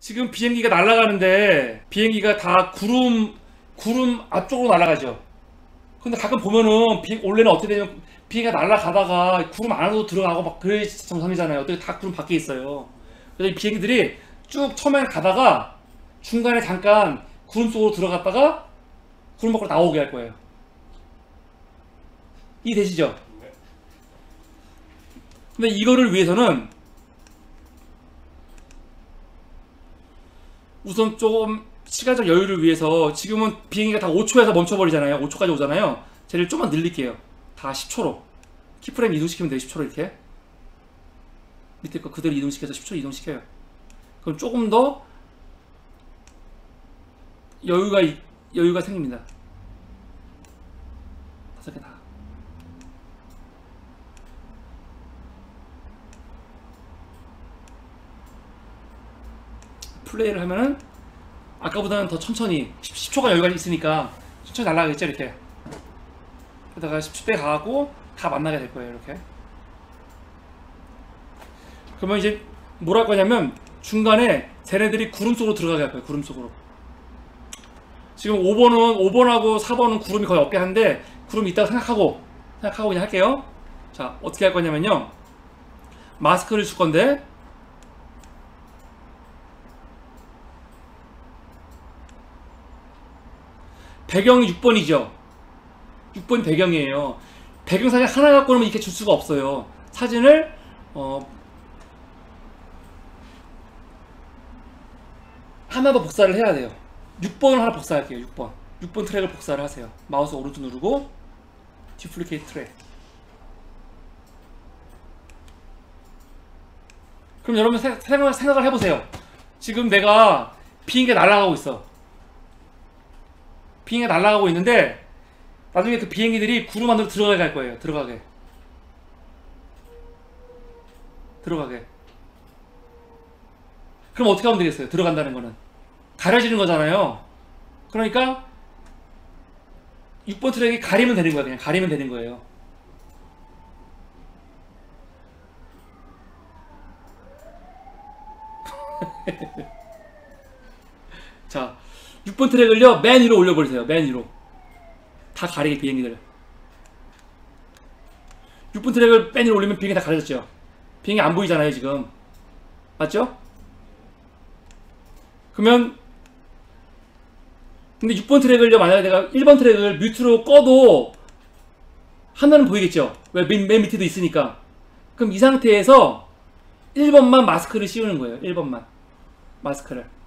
지금 비행기가 날아가는데 비행기가 다 구름 구름 앞쪽으로 날아가죠. 근데 가끔 보면은 비, 원래는 어떻게 되냐면 비행기가 날아가다가 구름 안으로 들어가고 막 그래 정상이잖아요. 어떻게 다 구름 밖에 있어요. 그래서 이 비행기들이 쭉 처음에 가다가 중간에 잠깐 구름 속으로 들어갔다가 구름 밖으로 나오게 할 거예요. 이해되시죠? 근데 이거를 위해서는 우선 조금 시간적 여유를 위해서 지금은 비행기가 다 5초에서 멈춰버리잖아요. 5초까지 오잖아요. 쟤를 좀만 늘릴게요. 다 10초로. 키프레임 이동시키면 돼요. 10초로 이렇게. 밑에 거 그대로 이동시켜서 10초 이동시켜요. 그럼 조금 더 여유가 이- 여유가 생깁니다. 다섯 개 다. 플레이를 하면은 아까보다는 더 천천히 10, 초간 여유가 있으니까 천천히 날아가겠죠 이렇게. 그러다가 10대 가고 다 만나게 될 거예요 이렇게. 그러면 이제 뭘할 거냐면 중간에 쟤네들이 구름 속으로 들어가게 할 거예요 구름 속으로. 지금 5번은 5번하고 4번은 구름이 거의 없게 한데 구름이 있다고 생각하고 생각하고 그냥 할게요. 자 어떻게 할 거냐면요. 마스크를 줄 건데 배경이 6번이죠. 6번 배경이에요. 배경 사진 하나 갖고는 이렇게 줄 수가 없어요. 사진을 어, 하나 더 복사를 해야 돼요. 6번을 하나 복사할게요. 6번. 6번 트랙을 복사를 하세요. 마우스 오른쪽 누르고 디플리케이트 트랙. 그럼 여러분 생- 생각, 생각을 해보세요. 지금 내가 비행기가 날아가고 있어. 비행기가 날아가고 있는데 나중에 그 비행기들이 구름 안으로 들어가게 할 거예요. 들어가게. 들어가게. 그럼 어떻게 하면 되겠어요? 들어간다는 거는. 가려지는 거잖아요. 그러니까 6번 트랙이 가리면 되는 거야. 그냥 가리면 되는 거예요. 자, 6번 트랙을요, 맨 위로 올려버리세요. 맨 위로. 다 가리게, 비행기들. 6번 트랙을 맨 위로 올리면 비행기 다 가려졌죠. 비행기 안 보이잖아요, 지금. 맞죠? 그러면, 근데 6번 트랙을요, 만약에 내가 1번 트랙을 뮤트로 꺼도 하나는 보이겠죠? 왜 맨, 맨 밑에도 있으니까. 그럼 이 상태에서 1번만 마스크를 씌우는 거예요. 1번만. 마스크를.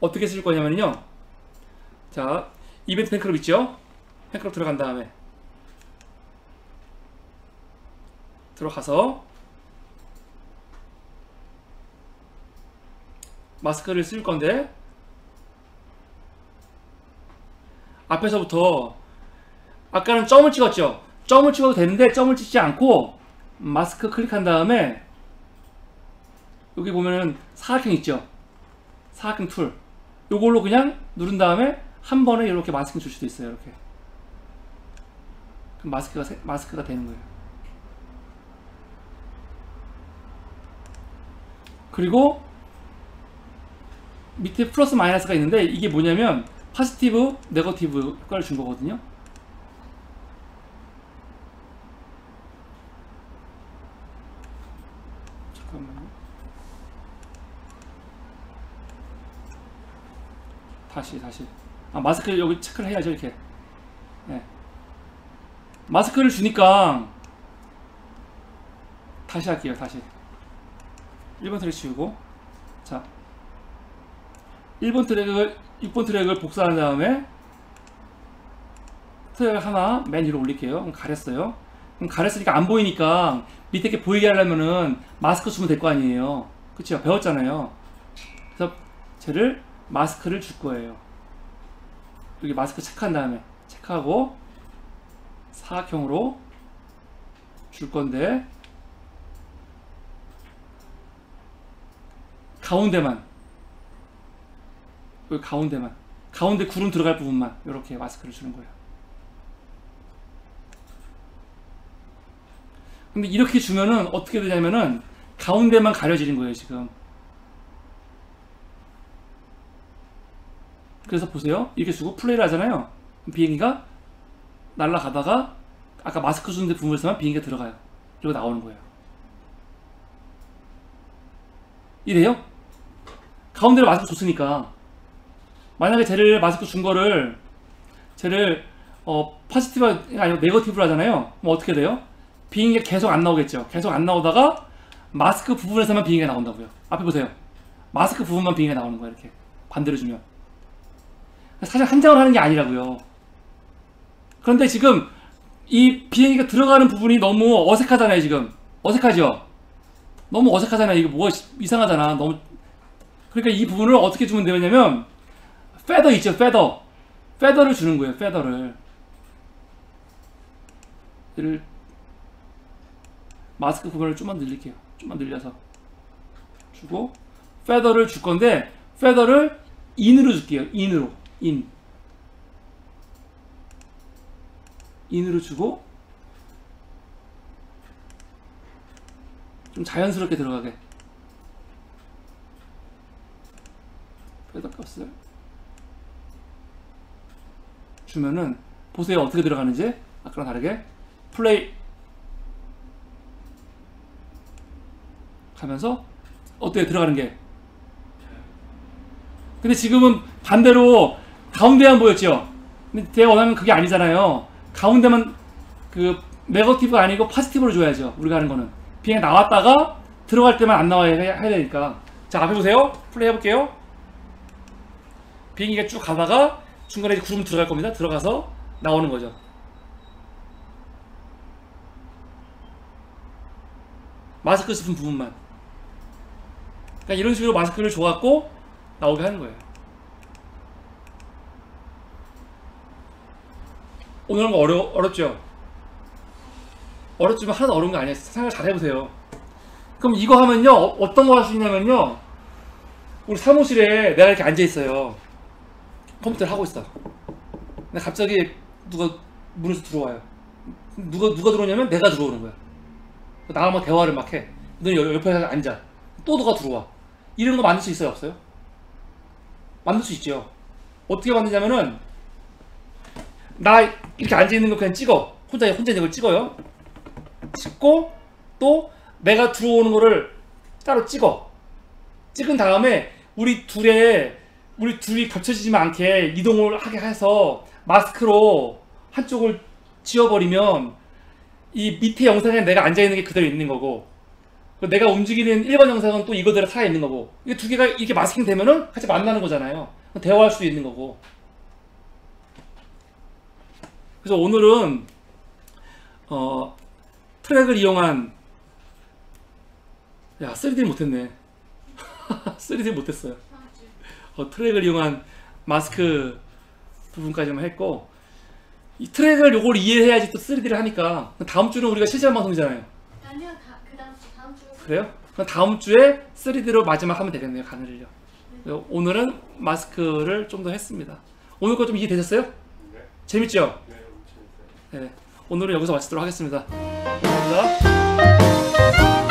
어떻게 쓸 거냐면요. 자, 이벤트 팬클럽 있죠? 팬클럽 들어간 다음에 들어가서 마스크를 쓸 건데 앞에서부터 아까는 점을 찍었죠? 점을 찍어도 되는데 점을 찍지 않고 마스크 클릭한 다음에 여기 보면은 사각형 있죠? 사각형 툴 요걸로 그냥 누른 다음에 한 번에 이렇게 마스크 줄 수도 있어요 이렇게. 그럼 마스크가 세- 마스크가 되는 거예요. 그리고 밑에 플러스 마이너스가 있는데 이게 뭐냐면 파지티브 네거티브 효과를 준 거거든요. 잠깐만요 다시 다시. 아 마스크 여기 체크를 해야죠 이렇게. 네. 마스크를 주니까 다시 할게요 다시. 1번 트랙 지우고. 자. 1번 트랙을 6번 트랙을 복사한 다음에 트랙을 하나 맨 위로 올릴게요. 그럼 가렸어요. 그럼 가렸으니까 안 보이니까 밑에 게 보이게 하려면은 마스크 주면 될 거 아니에요. 그쵸? 배웠잖아요. 그래서 쟤를 마스크를 줄 거예요. 여기 마스크 체크한 다음에 체크하고 사각형으로 줄 건데 가운데만 여기 가운데만 가운데 구름 들어갈 부분만 이렇게 마스크를 주는 거예요. 근데 이렇게 주면은 어떻게 되냐면은 가운데만 가려지는 거예요 지금 그래서 보세요. 이렇게 주고 플레이를 하잖아요. 비행기가 날아가다가 아까 마스크 주는데 부분에서만 비행기가 들어가요. 그리고 나오는 거예요. 이래요? 가운데로 마스크 줬으니까 만약에 쟤를 마스크 준 거를 쟤를 어 포지티브가 아니고 네거티브로 하잖아요. 그럼 어떻게 돼요? 비행기가 계속 안 나오겠죠. 계속 안 나오다가 마스크 부분에서만 비행기가 나온다고요. 앞에 보세요. 마스크 부분만 비행기가 나오는 거예요. 이렇게 반대로 주면 사실 한 장을 하는 게 아니라고요. 그런데 지금 이 비행기가 들어가는 부분이 너무 어색하잖아요. 지금 어색하죠. 너무 어색하잖아요. 이거 뭐가 이상하잖아. 너무 그러니까 이 부분을 어떻게 주면 되냐면 페더 있죠. 페더 페더를 주는 거예요. 페더를 얘를 마스크 부분을 좀만 늘릴게요. 좀만 늘려서 주고 페더를 줄 건데 페더를 인으로 줄게요. 인으로 인. 인으로 주고 좀 자연스럽게 들어가게. 페더 값을 주면은 보세요. 어떻게 들어가는지. 아까랑 다르게. 플레이. 하면서 어때요 들어가는 게. 근데 지금은 반대로 가운데만 보였죠? 근데 제가 원하는 그게 아니잖아요. 가운데만 그 네거티브가 아니고 파지티브로 줘야죠 우리가 하는 거는. 비행기 나왔다가 들어갈 때만 안 나와야 해- 해야 되니까. 자 앞에 보세요. 플레이 해볼게요. 비행기가 쭉 가다가 중간에 구름 들어갈 겁니다. 들어가서 나오는 거죠. 마스크 쓰는 부분만. 그러니까 이런 식으로 마스크를 줘갖고 나오게 하는 거예요 오늘 거 어려, 어렵죠? 어렵지만 하나도 어려운 거 아니에요. 생각 잘 해보세요. 그럼 이거 하면요 어, 떤 거 할 수 있냐면요 우리 사무실에 내가 이렇게 앉아있어요. 컴퓨터를 하고 있어. 근데 갑자기 누가 문에서 들어와요. 누가 누가 들어오냐면 내가 들어오는 거야. 나랑 막 대화를 막 해. 너 옆에 앉아. 또 누가 들어와. 이런 거 만들 수 있어요 없어요? 만들 수 있죠. 어떻게 만드냐면은 나 이렇게 앉아 있는 거 그냥 찍어. 혼자 혼자 있는 걸 찍어요. 찍고 또 내가 들어오는 거를 따로 찍어. 찍은 다음에 우리 둘의 우리 둘이 겹쳐지지 않게 이동을 하게 해서 마스크로 한쪽을 지워버리면 이 밑에 영상에 내가 앉아 있는 게 그대로 있는 거고 그 내가 움직이는 1번 영상은 또 이거대로 살아 있는 거고 이게 두 개가 이렇게 마스킹 되면은 같이 만나는 거잖아요. 대화할 수도 있는 거고 그래서 오늘은 어 트랙을 이용한 야 3D 못했네 3D 못했어요 어, 트랙을 이용한 마스크 부분까지만 했고 이 트랙을 요걸 이해해야지 또 3D를 하니까 다음 주는 우리가 실시간 방송이잖아요 아니요, 다, 그 다음 주, 다음 주. 그래요? 그럼 다음 주에 3D로 마지막 하면 되겠네요 가늘을요 그래서 오늘은 마스크를 좀 더 했습니다 오늘 거 좀 이해되셨어요? 네. 재밌죠? 네, 오늘은 여기서 마치도록 하겠습니다. 감사합니다.